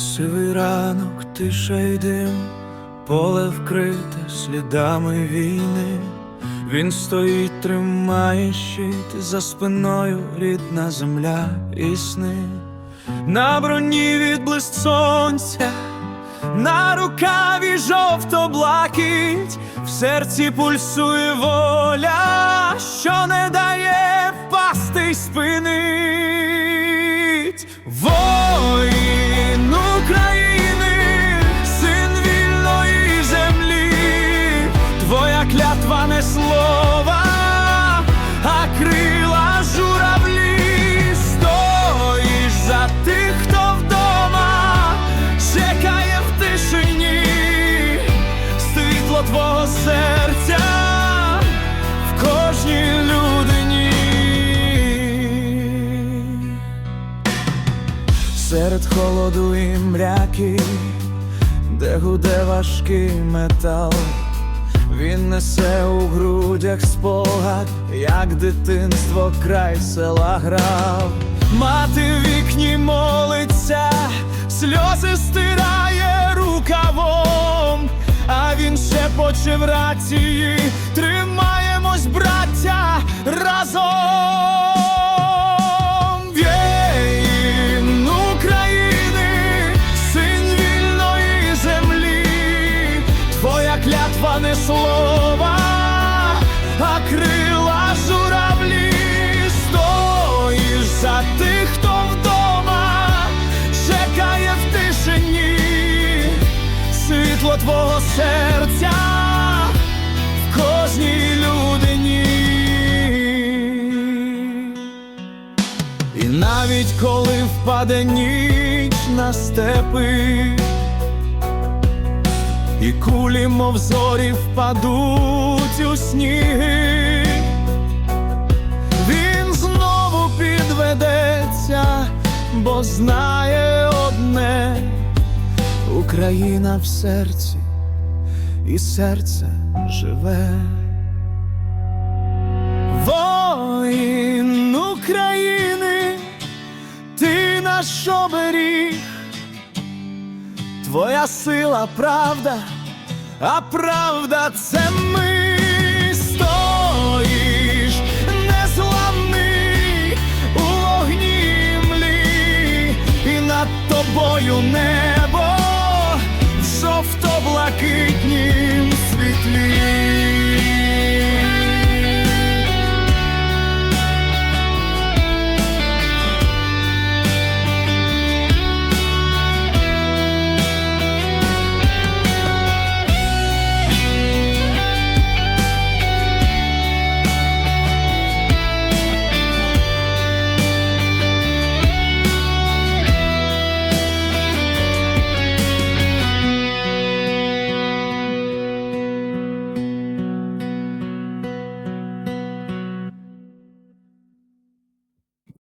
Сивий ранок, тиша й дим, поле вкрите слідами війни. Він стоїть, тримає щит за спиною рідна земля і сни. На броні відблиск сонця, на рукаві жовто-блакить, в серці пульсує воля, що не дає впасти й спинить. Не слова, а крила журавлі, стоїш за тих, хто вдома, чекає в тишині, світло твого серця в кожній людині. Серед холоду і мряки, де гуде важкий метал, він несе у грудях спогад, як дитинство край села грав. Мати в вікні молиться, сльози стирає рукавом, а він ще в рації, тримаємось, браття, твого серця в кожній людині. І навіть коли впаде ніч на степи, і кулі, мов зорі, впадуть у сніги, він знову підведеться, бо знає одне Україна в серці, і серце живе. Воїн України, ти наш оберіг, твоя сила, правда, а правда це ми